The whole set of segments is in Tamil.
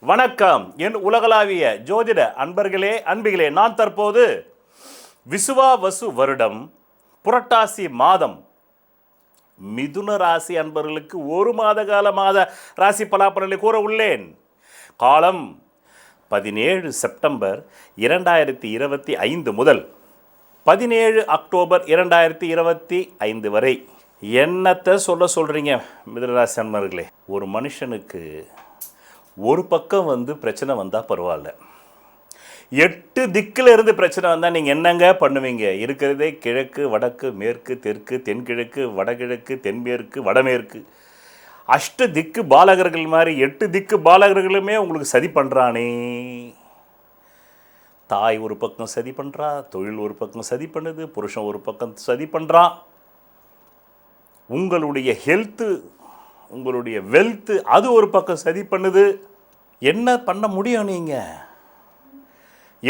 வணக்கம். என் உலகளாவிய ஜோதிட அன்பர்களே அன்பிகளே நான் தற்போது விசுவாவசு வருடம் புரட்டாசி மாதம். மிதுன ராசி அன்பர்களுக்கு ஒரு மாத கால மாத ராசி பலாபலனை கூற உள்ளேன். காலம் பதினேழு செப்டம்பர் இரண்டாயிரத்தி இருபத்தி ஐந்து முதல் பதினேழு அக்டோபர் இரண்டாயிரத்தி இருபத்தி ஐந்து வரை. என்னத்தை சொல்ல சொல்கிறீங்க மிதுனராசி அன்பர்களே? ஒரு மனுஷனுக்கு ஒரு பக்கம் வந்து பிரச்சனை வந்தால் பரவாயில்ல. எட்டு திக்கில் இருந்து பிரச்சனை வந்தால் நீங்கள் என்னங்க பண்ணுவீங்க? இருக்கிறதே கிழக்கு வடக்கு மேற்கு தெற்கு தென்கிழக்கு வடகிழக்கு தென்மேற்கு வடமேற்கு. அஷ்ட திக்கு பாலகர்கள் மாதிரி எட்டு திக்கு பாலகர்களுமே உங்களுக்கு சதி பண்ணுறானே தாய் ஒரு பக்கம் சதி பண்ணுறா தொழில் ஒரு பக்கம் சதி பண்ணுது புருஷன் ஒரு பக்கம் சதி பண்ணுறான் உங்களுடைய ஹெல்த்து உங்களுடைய வெல்த்து அது ஒரு பக்கம் சதி பண்ணுது. என்ன பண்ண முடியும் நீங்கள்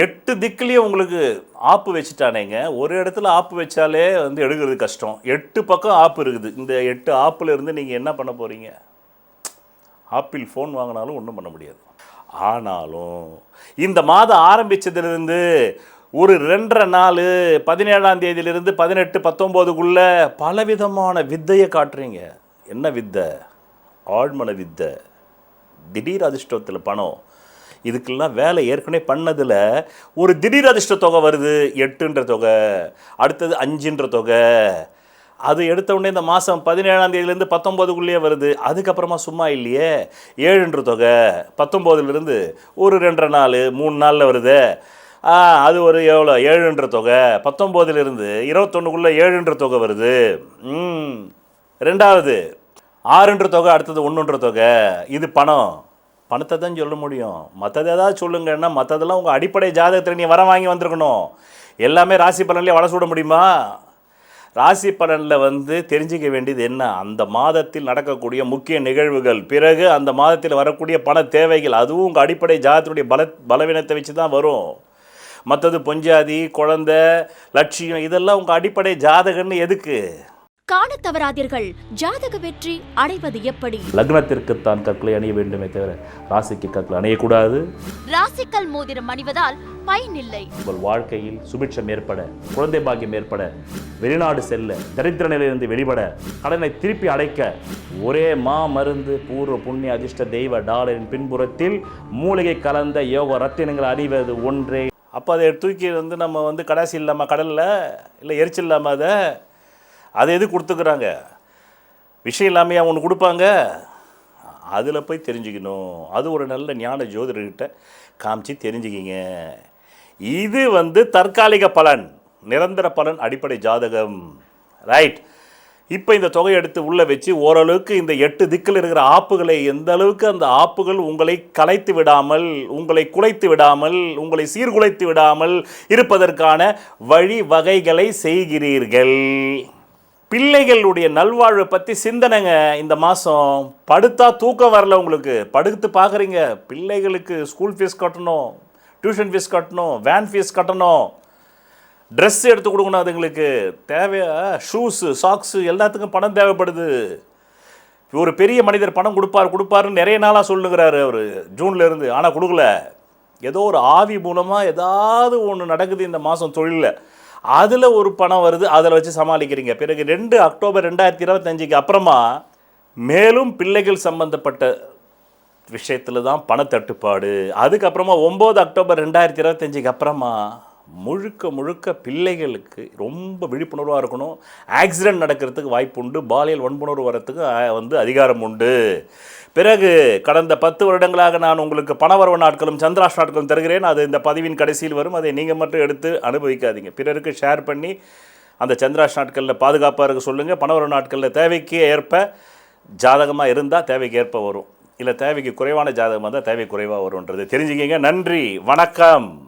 எட்டு திக்குலேயே உங்களுக்கு ஆப்பு வச்சுட்டானேங்க. ஒரு இடத்துல ஆப்பு வச்சாலே வந்து எடுக்கிறது கஷ்டம். எட்டு பக்கம் ஆப்பு இருக்குது. இந்த எட்டு ஆப்பில் இருந்து நீங்கள் என்ன பண்ண போகிறீங்க ஆப்பிள் ஃபோன் வாங்கினாலும் ஒன்றும் பண்ண முடியாது. ஆனாலும் இந்த மாதம் ஆரம்பித்ததுலேருந்து ஒரு ரெண்டரை நாள் பதினேழாம் தேதியிலிருந்து பதினெட்டு பத்தொம்போதுக்குள்ளே பலவிதமான வித்தையை காட்டுறீங்க. என்ன வித்தை ஆழ்மன வித்தை திடீர் அதிர்ஷ்டத்தில் பணம் இதுக்கெல்லாம் வேலை ஏற்கனவே பண்ணதில் ஒரு திடீர் அதிர்ஷ்ட தொகை வருது எட்டுன்ற தொகை அடுத்தது அஞ்சுன்ற தொகை. அது எடுத்த உடனே இந்த மாதம் பதினேழாம் தேதியிலேருந்து பத்தொம்போதுக்குள்ளேயே வருது. அதுக்கப்புறமா சும்மா இல்லையே ஏழுன்ற தொகை பத்தொம்போதுலேருந்து ஒரு ரெண்டரை நாள் மூணு நாளில் வருது. அது ஒரு எவ்வளோ? ஏழுன்ற தொகை பத்தொம்போதுலேருந்து இருபத்தொன்றுக்குள்ளே ஏழுன்ற தொகை வருது. ம் ரெண்டாவது ஆறுன்ற தொகை அடுத்தது ஒன்றுன்ற தொகை. இது பணம். பணத்தை தான் சொல்ல முடியும். மற்றது ஏதாவது சொல்லுங்கன்னா மற்றதெல்லாம் உங்கள் அடிப்படை ஜாதகத்தில் நீ வர வாங்கி வந்திருக்கணும். எல்லாமே ராசி பலன்லேயே வளர்ச்சி விட முடியுமா? ராசி பலனில் வந்து தெரிஞ்சிக்க வேண்டியது என்ன? அந்த மாதத்தில் நடக்கக்கூடிய முக்கிய நிகழ்வுகள் பிறகு அந்த மாதத்தில் வரக்கூடிய பண தேவைகள் அதுவும் உங்கள் அடிப்படை ஜாதத்தினுடைய பல பலவீனத்தை வச்சு தான் வரும் மற்றது பொஞ்சாதி குழந்தை லட்சியம் இதெல்லாம் உங்கள் அடிப்படை ஜாதகன்னு எதுக்கு? காண தவறாதீர்கள். ஜாதக வெற்றி அடைவது எப்படி? லக்னத்திற்குத்தான் கற்களை அணிய வேண்டுமே தவிர ராசிக்கு கற்களை அணியக்கூடாது. ராசிக்கல் மோதிரம் அணிவதால் பயனில்லை உங்கள் வாழ்க்கையில் சுபிட்சம் ஏற்பட குழந்தை பாக்கியம் ஏற்பட வெளிநாடு செல்ல தரித்திர நிலையிலிருந்து வெளிப்பட கடனை திருப்பி அடைக்க ஒரே மா மருந்து பூர்வ புண்ணிய அதிர்ஷ்ட தெய்வ டாலரின் பின்புறத்தில் மூலிகை கலந்த யோக ரத்தினங்கள் அணிவது ஒன்றே. அப்போ அதை தூக்கி வந்து நம்ம வந்து கடைசி இல்லாமல் கடலில் இல்லை எரிச்சல் இல்லாமல் அதை அதை எது கொடுத்துக்கிறாங்க? விஷயம் இல்லாமையா ஒன்று கொடுப்பாங்க? அதில் போய் தெரிஞ்சுக்கணும். அது ஒரு நல்ல ஞான ஜோதிடர்கிட்ட காமிச்சு தெரிஞ்சுக்கிங்க. இது வந்து தற்காலிக பலன் நிரந்தர பலன் அடிப்படை ஜாதகம். ரைட் இப்போ இந்த தொகை எடுத்து உள்ளே வச்சு ஓரளவுக்கு இந்த எட்டு திக்கில் இருக்கிற ஆப்புகளை எந்த அளவுக்கு அந்த ஆப்புகள் உங்களை கலைத்து விடாமல் உங்களை குலைத்து விடாமல் உங்களை சீர்குலைத்து விடாமல் இருப்பதற்கான வழி வகைகளை செய்கிறீர்கள். பிள்ளைகளுடைய நல்வாழ்வை பற்றி சிந்தனைங்க இந்த மாதம் படுத்தா தூக்கம் வரல உங்களுக்கு. படுத்து பார்க்குறீங்க பிள்ளைகளுக்கு ஸ்கூல் ஃபீஸ் கட்டணும். டியூஷன் ஃபீஸ் கட்டணும். வேன் ஃபீஸ் கட்டணும். ட்ரெஸ் எடுத்து கொடுக்கணும் அதுங்களுக்கு. தேவையா? ஷூஸு சாக்ஸு எல்லாத்துக்கும் பணம் தேவைப்படுது. ஒரு பெரிய மனிதர் பணம் கொடுப்பார் கொடுப்பாருன்னு நிறைய நாளாக சொல்லுங்கிறாரு அவர். ஜூன்லேருந்து ஆனால் கொடுக்கல. ஏதோ ஒரு ஆவி மூலமாக ஏதாவது ஒன்று நடக்குது இந்த மாதம் தொழிலில். அதில் ஒரு பணம் வருது அதில் வச்சு சமாளிக்கிறீங்க. பிறகு ரெண்டு அக்டோபர் ரெண்டாயிரத்தி இருபத்தஞ்சுக்கு அப்புறமா மேலும் பிள்ளைகள் சம்பந்தப்பட்ட விஷயத்தில் தான் பணத்தட்டுப்பாடு அதுக்கப்புறமா ஒம்பது அக்டோபர் ரெண்டாயிரத்தி இருபத்தஞ்சுக்கு அப்புறமா முழுக்க முழுக்க பிள்ளைகளுக்கு ரொம்ப விழிப்புணர்வாக இருக்கணும். ஆக்சிடென்ட் நடக்கிறதுக்கு வாய்ப்பு உண்டு. பாலியல் வன்புணர்வு வரத்துக்கு வந்து அதிகாரம் உண்டு. பிறகு கடந்த பத்து வருடங்களாக நான் உங்களுக்கு பணவரவு நாட்களும் சந்திராஷ் நாட்களும் தருகிறேன். அது இந்த பதிவின் கடைசியில் வரும். அதை நீங்கள் மட்டும் எடுத்து அனுபவிக்காதீங்க. பிறருக்கு ஷேர் பண்ணி அந்த சந்திராஷ் நாட்களில் பாதுகாப்பாக இருக்க சொல்லுங்கள் பணவர நாட்களில் தேவைக்கு ஏற்ப ஜாதகமாக இருந்தால் தேவைக்கு ஏற்ப வரும். இல்லை தேவைக்கு குறைவான ஜாதகமாக இருந்தால் தேவை குறைவாக வரும்ன்றது. தெரிஞ்சுக்கிங்க. நன்றி. வணக்கம்.